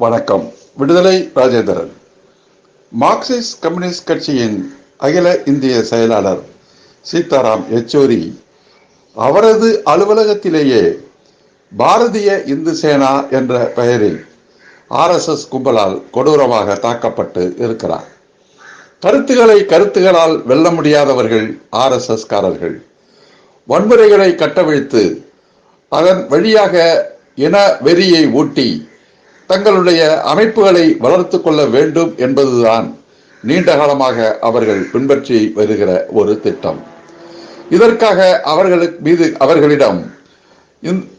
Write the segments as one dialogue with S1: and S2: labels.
S1: வணக்கம். விடுதலை Rajendran. Marxist communist கட்சியின் அகில இந்திய செயலாளர் சீதாராம் யெச்சூரி அவரது அலுவலகத்திலேயே பாரதிய இந்து சேனா என்ற பெயரில் ஆர்எஸ்எஸ் கும்பலால் கொடூரமாக தாக்கப்பட்டு இருக்கிறார். கருத்துக்களை கருத்துகளால் வெல்ல முடியாதவர்கள் ஆர்எஸ்எஸ் காரர்கள். வன்முறைகளை கட்டவிழ்த்து அதன் வழியாக இன வெறியை ஊட்டி தங்களுடைய அமைப்புகளை வளர்த்து கொள்ள வேண்டும் என்பதுதான் நீண்ட காலமாக அவர்கள் பின்பற்றி வருகிற ஒரு திட்டம். இதற்காக அவர்களுக்கு மீது அவர்களிடம்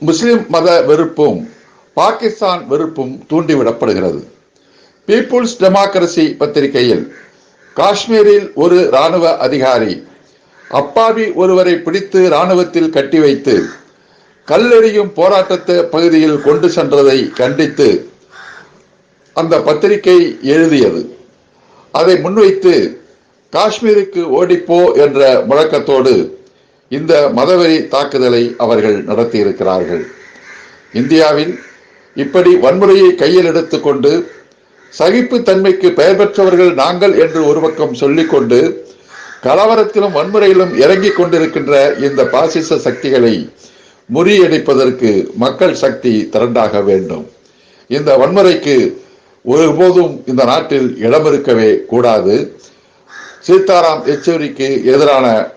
S1: முஸ்லிம் மத வெறுப்பும் பாகிஸ்தான் வெறுப்பும் தூண்டிவிடப்படுகிறது. பீப்புள்ஸ் டெமோக்ரசி பத்திரிகையில் காஷ்மீரில் ஒரு ராணுவ அதிகாரி அப்பாவி ஒருவரை பிடித்து ராணுவத்தில் கட்டி வைத்து கல்லெறியும் போராட்டத்தை பகுதியில் கொண்டு சென்றதை கண்டித்து அந்த பத்திரிகை எழுதியது. அதை முன்வைத்து காஷ்மீருக்கு ஓடிப்போ என்ற முழக்கத்தோடு இந்த மதவெறி தாக்குதலை அவர்கள் நடத்தியிருக்கிறார்கள். இந்தியாவில் இப்படி வன்முறையை கையில் எடுத்துக்கொண்டு சகிப்பு தன்மைக்கு பெயர் பெற்றவர்கள் நாங்கள் என்று ஒரு பக்கம் சொல்லிக்கொண்டு கலவரத்திலும் வன்முறையிலும் இறங்கிக் கொண்டிருக்கின்ற இந்த பாசிச சக்திகளை முறியடிப்பதற்கு மக்கள் சக்தி திரண்டாக வேண்டும். இந்த வன்முறைக்கு ஒருபோதும் இந்த நாட்டில் இடம் இருக்கவே கூடாது. சீதாராம் யெச்சூரிக்கு எதிரான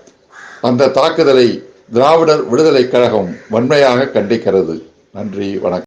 S1: அந்த தாக்குதலை திராவிடர் விடுதலை கழகம் வன்மையாக கண்டிக்கிறது. நன்றி வணக்கம்.